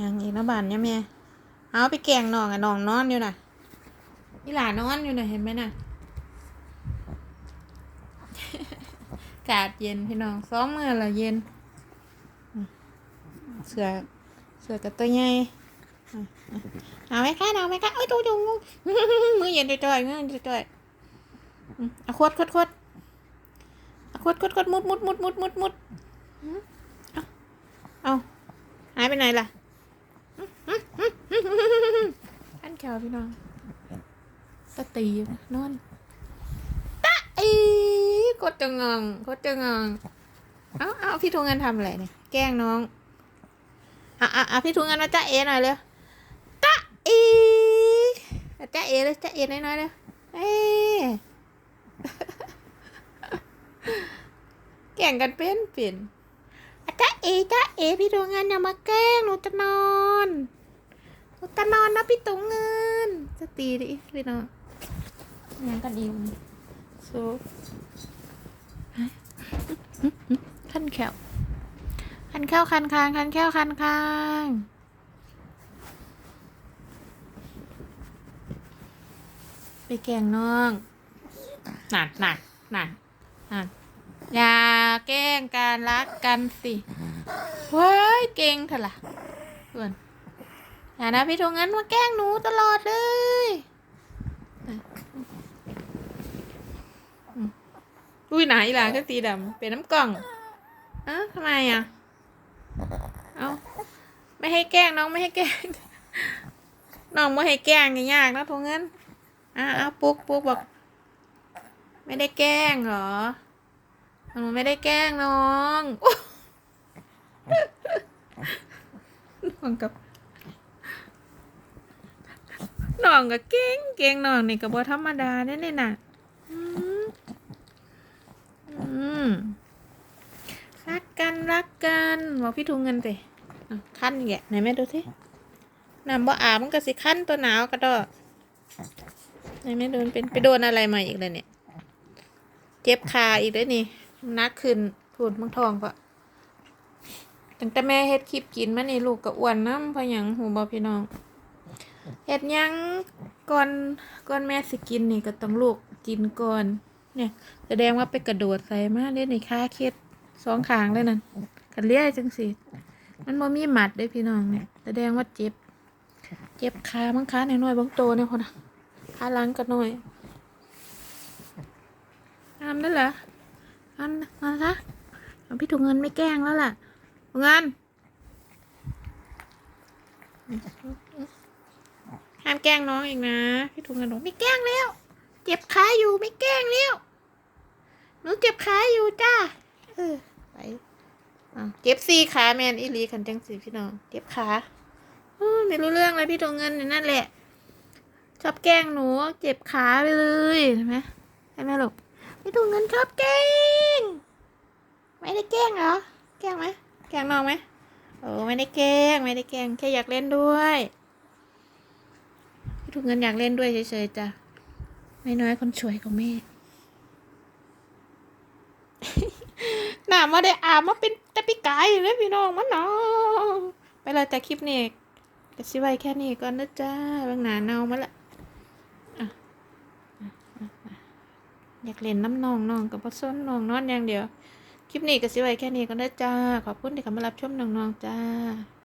ยังอีกนะบานเนี่ยแม่เอาไปแกงน้องอะน้องนอนอยู่น่ะนี่หลานนอนอยู่น่ะเห็นไหมน่ะกาศเย็นพี่น้องซ้อมมือละเย็น เสือเสือกับตัวใหญ่เอาไหมคะเอาไหมคะเอ้ยดูดูมือเย็นจ่อยๆมือเย็นจ่อยๆอืมเอาขวดขวดขวดเอาขวดขวดขวดมุดมุดมุดมุดมุดมุดเอาเอาหายไปไหนล่ะอัน แขวพี่น้องตะตีอยู่นะนอนอีกดจะงงกดจะงงเอาเอาพี่ทุงเงินทำอะไรเนี่ยแกล้งน้องเอาเอาเอาพี่ทุงเงินมาจ้าเอหน่อยเร็วจ้าเอจ้าเอเลยจ้าเอน้อยๆเลยเอ้แก่งกันเป็นเปลี่ยนอะจ้าเอจ้าเอพี่ทุงเงินอย่ามาแกล้งหนูจะนอน หนูจะนอนนะพี่ตุงเงินจะตีดิพี่น้องยังกันดีวนี่ so คันแขวคันแขวคันคางคันแขวคันคางไปแกล้งน้องนั่นนั่นนั่นนั่นอย่าแกล้งการรักกันสิเว้ยเก่งเถอะล่ะเพื่อน อย่านะพี่ทงงั้นมาแกล้งหนูตลอดเลยอุ้ยไหนล่ะก็สีดำเป็นน้ำกล่องเอ้าทำไมอะ เอาไม่ให้แกล้งน้องไม่ให้แกล้ง น้องไม่ให้แกล้งยากนะทงเงินอะเอาปุ๊กปุ๊กบอก ไม่ได้แกล้งเหรอหนูไม่ได้แกล้งน้องน้องกับ น้องกับเก่งเก่งน้องนี่กับบัธรรมดาแน่ๆน่ะอืมอืมรักกันรักกันบอกพี่ทุงเงินสิอะขั้นแกะไหนแม่ดูสิน้ำบ่อาบมันก็สิขั้นตัวหนาวกระดอไหนแม่โดนเป็นไปโดนอะไรมาอีกเลยเนี่ย เจ็บขาอีกแล้วนี่นักขึ้นพูดมังทองก็ตั้งแต่แม่เฮ็ดคลิปกินมานี่ลูกก็อ้วนน้ำพะหยังหูบอพี่น้อง เฮ็ดยังก่อนก่อนแม่สิกินนี่ก็ต้องลูกกินก่อน เนี่ยแสดงว่าไปกระโดดใส่มาเล่นในค่าเคสสองขางเลยนั่นกันเลี้ยจังสิมันบ่มีหมัดเด้พี่น้องเนี่ยแสดงว่าเจ็บ เจ็บขามั้งขาหน่อยๆบางโตเนี่ยคนน่ะขาหลังก็หน่อยทำได้เหรอทำมาซะพี่ถุงเงินไม่แกล้งแล้วล่ะเงิน แกล้งน้องอีกนะ พี่ถุงเงินบอกไม่แกล้งแล้ว เจ็บขาอยู่ไม่แกล้งแล้วหนูเจ็บขาอยู่จ้าเออไปเจ็บสี่ขาแมนอีลีขันจังสีพี่น้องเจ็บขาไม่รู้เรื่องเลยพี่ตรงเงินนี่นั่นแหละชอบแกล้งหนูเจ็บขาไปเลยเห็นไหมใช่ไหมลูกพี่ตรงเงินชอบแกล้งไม่ได้แกล้งเหรอแกล้งไหมแกล้งน้องไหมโอ้ไม่ได้แกล้งไม่ได้แกล้งแค่อยากเล่นด้วย พี่ถุงเงินอยากเล่นด้วยเฉยๆจ้ะไม่น้อยคนช่วยของแม่หนามาได้อาบมาเป็นแต่ปีกายอยู่เลยพี่น้องมันเนาะไปเลยแต่คลิปนี้ก็สิไว้แค่นี้ก่อนนะจ้าบางหนาเนามาละอยากเล่นน้ำนองนองกับพ่อส้นนองนอนอย่างเดียว คลิปนี้ก็สิไว้แค่นี้ก่อนนะจ้า ขอบคุณที่เข้ามารับชมน้องๆจ้า